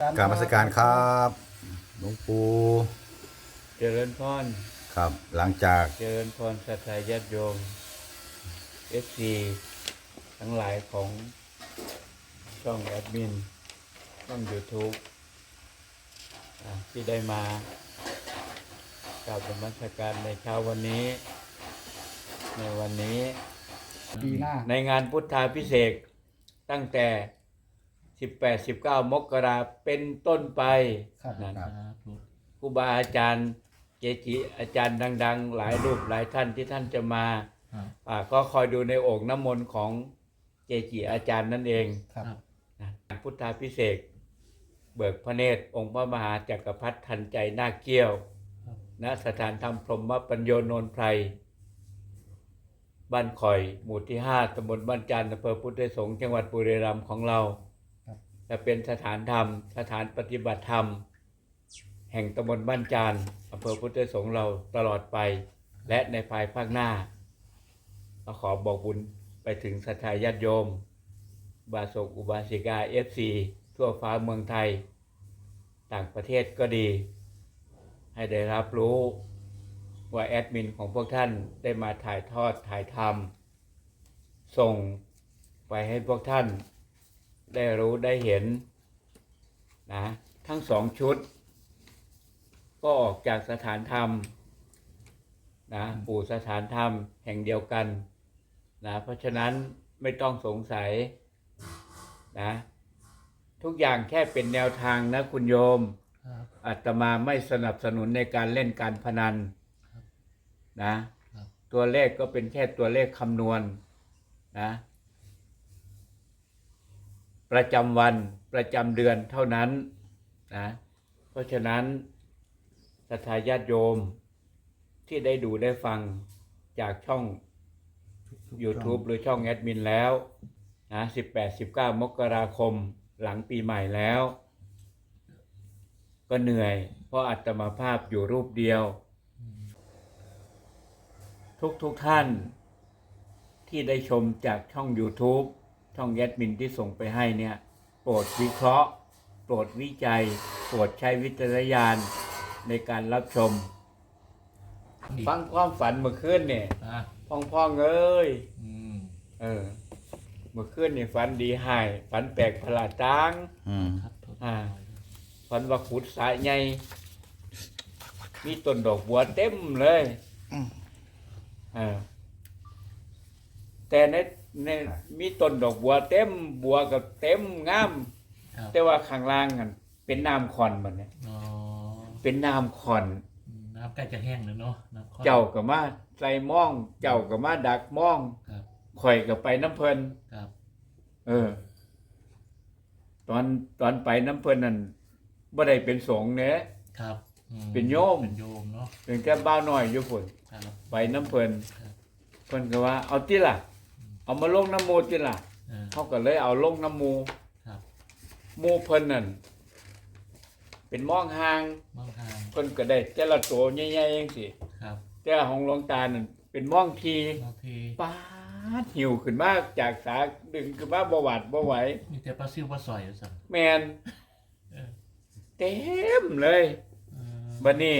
กรารมาสการครับหลวงปู่เจริญพรครับ หลังจากเจริญพรสัตยาญาติโยมเอฟซีทั้งหลายของช่องแอดมินช่อง YouTube อะที่ได้มากราบนมัสการในเช้าวันนี้ ในวันนี้ปีหน้าในงานพุทธาพิเศษกตั้งแต่ 18 19มกราเป็นต้นไปครับนั่นครับครูบาอาจารย์เกจิอาจารย์ดัง ๆ หลายรูปหลายท่านที่ท่านจะมาอ่าก็คอยดูในโอ่งน้ำมนต์ของเกจิอาจารย์นั่นเอง ครับนะพุทธาพิเศษกเบิกพระเนตร องค์พระมหาจักรพรรดิทันใจนาคเกี้ยวณสถานธรรมพรหมปัญโยโนนไพรบ้านคอย หมู่ที่ห้าตำบลบ้านจันทร์อำเภอพุทธสงฆ์จังหวัดบุรีรัมย์ของเราครับ จะเป็นสถานธรรม สถานปฏิบัติธรรม แห่งตำบลบ้านจานอำเภอพุทธสงฆ์เราตลอดไป และในภายภาคหน้าเราขอบอกบุญไปถึงสัทธาญาติโยม บาศกอุบาสิกาเอฟซีทั่วฟ้าเมืองไทย ต่างประเทศก็ดี ให้ได้รับรู้ว่าแอดมินของพวกท่านได้มาถ่ายทอดถ่ายทำส่งไปให้พวกท่าน ได้รู้ได้เห็นนะทั้งสองชุด ก็ออกจากสถานธรรมนะปู่สถานธรรมแห่งเดียวกันนะเพราะฉะนั้นไม่ต้องสงสัยนะทุกอย่างแค่เป็นแนวทางนะคุณโยมครับอาตมาไม่สนับสนุนในการเล่นการพนันนะครับตัวเลขก็เป็นแค่ตัวเลขคำนวณนะ ประจำวันประจำเดือนเท่านั้นนะเพราะฉะนั้นศรัทธาญาติโยมที่ได้ดูได้ฟังจากช่อง YouTube หรือช่องแอดมินแล้วนะ18 19 มกราคมหลังปีใหม่แล้ว ก็เหนื่อย เพราะอัตมาภาพอยู่รูปเดียว ทุกทุกท่านที่ได้ชมจากช่อง YouTube ช่องแอดมินที่ส่งไปให้เนี่ยโปรดวิเคราะห์ โปรดวิจัย โปรดใช้วิจารณญาณในการรับชมฟังความฝันเมื่อคืนเนี่ยอะพ่องพ่องๆเอ้ยอืมเออเมื่อคืนนี่ฝันดีหายฝันแปลกประหลาดจัง อืมครับทุกอ่า ฝันว่าขุดสายใหญ่มีต้นดอกบัวเต็มเลยเออแต่ใน ในมีต้นดอกบัวเต็มบัวกับเต็มงาม ครับ แต่ว่าข้างล่างกันเป็นน้ำคอนมันเนี่ยอ๋อเป็นน้ำคอนอืมน้ำใกล้จะแห้งแล้วเนาะน้ำข้น เจ้าก็มาใส่ม่อง เจ้าก็มาดักม่องครับ ข่อยก็ไปน้ำเพลินครับเออ ตอนตอนไปน้ำเพลินนั่นบ่ได้เป็นสงฆ์เนี่ยครับอืมเป็นโยมเป็นโยมเนาะเป็นแค่บ้าวน้อยอยู่พุ่นครับ ไปน้ำเพลินครับ เพิ่นก็ว่าเอาติล่ะ เอามาลงน้ำหมูติล่ะเออ เขาก็เลยเอาลงน้ำหมูครับ หมูเพิ่นนั่นเป็นม่องหางมองทางเพิ่นก็ได้แต่ละตัวใหญ่ๆจังซี่ครับแต่ของหลวงตานั่นเป็นม่องทีบางทีปาดหิวขึ้นมาจากสาดึงขึ้นมาบ่หวาดบ่ไหว มีแต่ปลาซิวปลาสอยอยู่สั่งแมนเออ เต็มเลยเออบัดนี้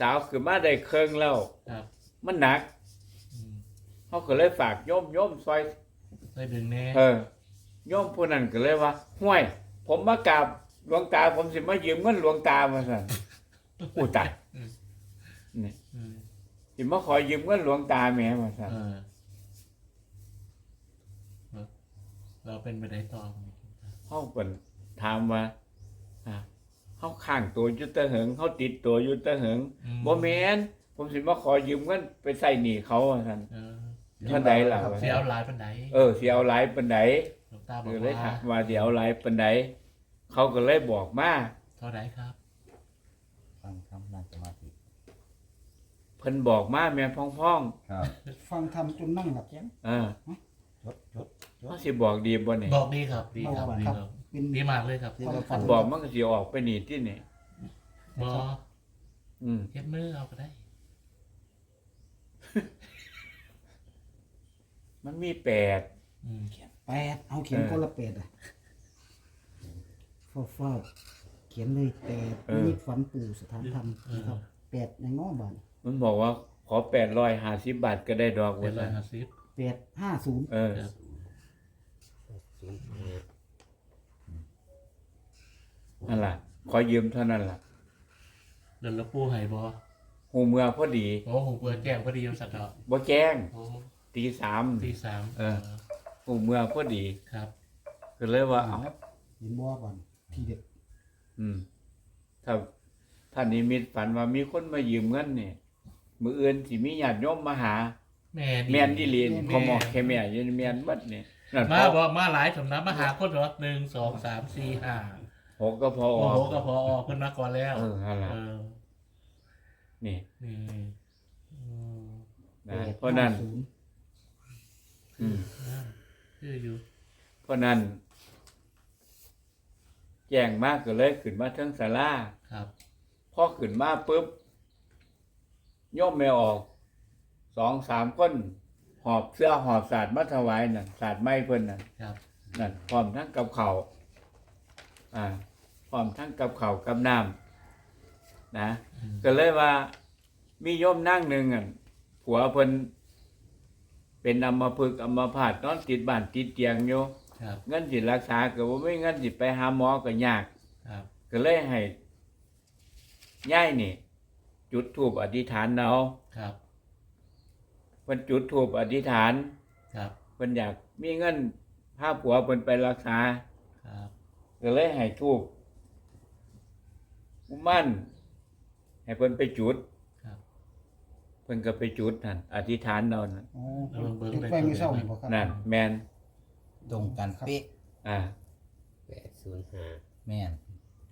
สาวขึ้นมาได้เครื่องแล้ว ครับมันหนักอืม เขาก็เลยฝากโยมโยมซอย ได้ดึงแน่เออโยมผู้นั้นก็เลยว่าห่วย ผมมากราบหลวงตา ผมสิมายืมเงินหลวงตามาสั่นอู้ตายนี่เออสิมาขอยืมเงินหลวงตาแหม่มาสั่นเออเออเราเป็นไปได้ต่อเขาเปิ่นถามว่าอ่าเขาข้างตัวอยุตะเหิงเขาติดตัวอยุตะเหิงอืบ่แม่นผมสิมาขอยืมเงินไปใส่หนี้เขาว่าซั่นเออเท่าใดล่ะเสียเอาหลายปันไดเออสิเอาหลายปานใดหลวงตาบเออกอเลยว่าถามว่าสิเอาหลายปานใดเขาก็เลยบอกมาเท่าไหรครับฟังคำนั่งสมาธิเพิ่นบอกมาแม่พ่องครับฟังทำจนนั่งหลับแย้มๆเออจดจดเขาสิบอกดีบ่นี่บอกดีครับดีครับบอกดีครับครับเป็น ดีมากเลยครับความฝัน บอกมันก็สิออกไปนี่ที่นี่ บออืมเฮ็ดมือเอาก็ได้ มันมีแปดอืมแปดเอาเขียนคนละแปดอะฝ้าเฝ้าเขียนเลยแปดเออนิมิตฝันปู่สถานธรรมนะครับแปดในง้อบานมันบอกว่าขอแปดร้อยห้าสิบบาทก็ได้ดอกเป็วันนร้อละยห้าสิบแปดห้าศูนย์เออครับนั่นล่ะ ขอยืมเท่านั้นล่ะเดินแล้วปูไห่บอหูเมือพอดี โอ้โหเปิดแจ้งพอดีวันสัตว์เนาะบ่แจ้งโอ้ ตีสามตีสามเออหูเมือพอดี ครับ ก็เลยว่าเอาเห็นบ่บานทีเด็ดอืม ถ้าท่านนิมิตฝันว่ามีคนมายืมเงินเนี่ยมืออื่นสิมีญาติโยมมาหา แม่แม่นที่เรียนพอหมอกแค่แม่ยันแม่นบัดเนี่ยนั่นมาพบออกมาหลายสำนักมาหาคนเหรอหนึ่งสองสามสี่ห้าหกก็พอโอ้โหก็พอออกขึ้นมาก่อนแล้วเออนั่นล่ะเออนี่นี่อืมนะเพราะนั้นศูนย์ อืมอ่าชื่ออยู่เพราะนั้นแจ้งมากก็เลยขึ้นมาเทั้งศาลาครับพอขึ้นมาปุ๊บโย่อมไม่ออกสองสามคนหอบเสื้อหอบสาดมาถวายนั่นสาดไม้เพิ่นนั่นครับนั่นพร้อมทั้งกับเขาวอ่าพร้อมทั้งกับเขาวกับน้ำนะ อืมก็เลยว่ามีโยมนั่งหนึ่งอะผัวเพิ่น เป็นอัมพฤกษ์อัมพาตนอนติดบ้านติดเตียงอยู่ครับเงินสิรักษาก็บ่มีเงินสิไปหาหมอก็ยาก ครับ ก็เลยให้ย่ายนี่ จุดธูปอธิษฐานเอาครับ เพิ่นจุดธูปอธิษฐานครับ เพิ่นอยากมีเงินพาผัวเพิ่นไปรักษา ครับ ก็เลยให้ทูบอุมั่นให้เพิ่นไปจุดครับ เพิ่นก็ไปจุดนั่นอธิษฐานเอานั่นอ๋อเออเบิ่งจุดเลยไฟไม่เศร้านี่บ่ครับ นั่นแมนตรงกันเป๊ะอ่าแปดศูนย์ห้าแม่น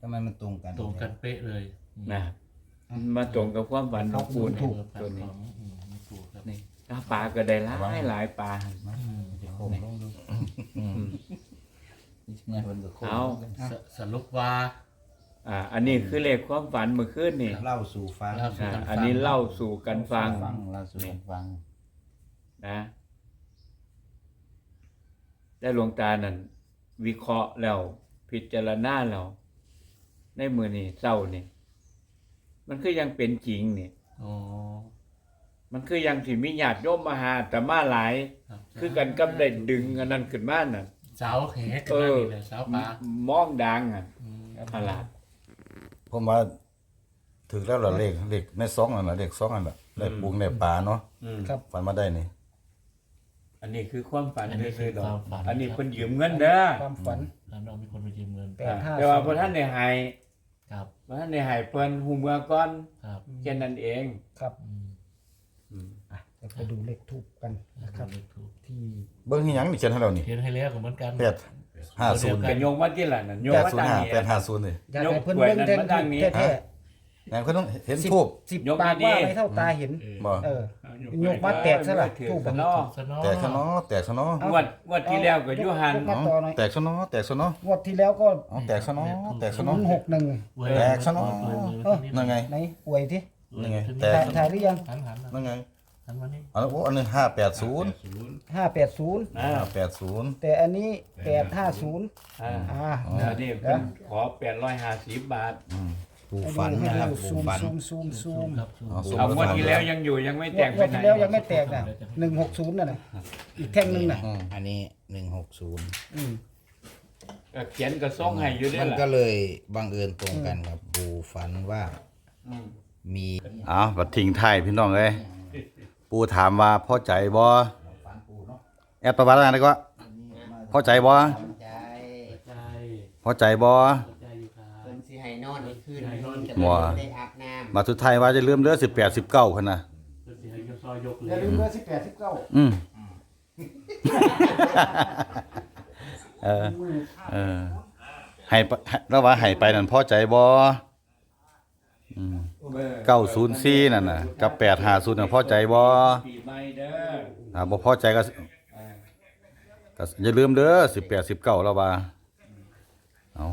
ทำไมมันตรงกันตรงกันเป๊ะเลยนะมันมาตรงกับความฝันของปูนถูกตัวนี้อืมถูกครับนี่ถ้าปลาก็ได้หลายหลายปลา อืมโค้งลงดูอืมนี่ไงมันก็โค้งเอา สสรุปว่า อ่าอันนี้คือเลขความฝันเมื่อคืนนี่เล่าสู่ฟังเล่าสู่อ่ากันฟังอันนี้เล่าสู่กันฟังฟังเล่าสู่กันฟังนะได้หลวงตานั่นวิเคราะห์แล้วพิจารณาแล้วในมือนี่เศร้านี่มันคือยังเป็นจริงนี่อ๋อมันคือยังที่มีญาติโยมมาหาแต่มาหลายครับคือกันกับได้ดึงอันนั้นขึ้นมาน่ะ เสาแขกกันนั่นนี่เลยเสาปลามองดังอะอืมอะไร ผมว่าถึงแล้วเหรอเลขเลขในซองนั่นน่ะเลขซองนั่นน่ะได้ปรุงได้ปลาเนาะครับ ฝันมาได้นี่อันนี้คือความฝันอันนี้คือๆดคอวากมฝัน อันนี้คนยืมเงินเด้อความฝัน แล้วเรามีคนมายืมเงินแปดห้า แต่ว่าศูพนย์ท่านได้ให้ครับพท่านได้ให้เพิ่นหูเมือก่อนครับแค่นั้นเองครับอืมอะเดี๋ยวไปดูเลขทูบกันนะครับเลขถูกที่เบิ่งที่หยังนี่เขียนให้เรานี่เขียนให้แล้วก็เหมือนกันแปด ห้าศูนย์ก็โยงมาที่หลังนั่นโยงแปดมาศูนทาย์งห้านี้แปดห้าศูนย์นี่อยากให้เพิ่นยกเบิ่งนั้นแท้มาทางนี้แท้ไหนเพิ่นต้องเห็นสิบทูบสิบยกปากดีๆว่าไม่เท่าตาเห็น บ่เออยกมาแตกซะล่ะถือทูบซะเนาะสนอแตกซะเนาะแตกซะเนาะเอางวดงวดที่แล้วก็อยูหันยกมาต่อหน่อย แตกซะเนาะแตกซะเนาะงวดที่แล้วก็เอาแตกซะเนาะแตกศูซะเนาะ นย์หกหนึ่งแตกซะเนาะเออนั่นไง ไหนป่วยที่นั่นไง แตแตถ่ายกถ่ายหรือยัง หันหันนั่นไง หันมานี่อันนั้นโอ้อันนึงห้าแปดศูนย์ห้าแปดศูนย์อ่าห้าแปดศูนย์แต่อันนี้แปดห้าศูนย์อ่าอ่าอ๋ออันนี้เพิ่นขอแปดร้อยห้าสิบบาทปูฝันนะครับปูซูมฝัน ซูมซูมซูมครับซูมอ๋อซูม เอางวดที่แล้วยังอยู่ยังไม่งแตวดกงไปวดไหนที่แล้วยังไม่แตกนะหนึ่งหกศูนย์น่ะนะอีกแท่งหนึงน่ะ อืมอันนี้หนึ่งหกศูนย์อืมก็เขียนก็ส่งให้อยู่ด้วยมันล่ะก็เลยบังเอิญตรงกันครับปูฝันว่าอืมมีอ้าวบัดทิ้งท้ายพี่น้องเอ้ย ปูถามว่าพอใจบ่แอปประวัติอะไรก็พอใจบ่ใจใจพอใจบ่ใจอยู่ครับเพิ่นสิให้นอนให้คืนให้นอนจะบ่ได้อาบน้ำมาสุดท้ายว่าจะลืมเด้อ18 19คั่นน่ะเพื่อสิให้ยกซอยยกเลอย่ายลืมเบอร์สิบแปดสิบเก้าอืมเออเออให้ปะให้แล้วว่าให้ไปนั่นพอใจบ่ เก้าศูนย์สี่นั่นน่ะกับแปดหาศูนย์นะพอใจบ่ปีอถ้าบ่พอใจก็อย่าลืมเด้อสิบแปดสิบเก้าเราบ่าเอา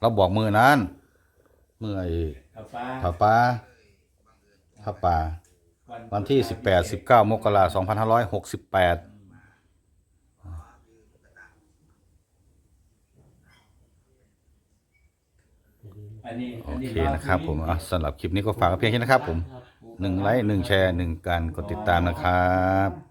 เราบอกมือนั้นเมือไอ้ข้าผ้าป่าผ้าป่าวันที่สิบแปดสิบเก้ามกราสองพันห้าร้อยหกสิบแปด อันนี้โอเคนะครับผมอะสำหรับคลิปนี้ก็ฝากไว้เพียงแค่นี้นะครับผมหนึ่งไลค์หนึ่งแชร์หนึ่งการกดติดตามนะครับ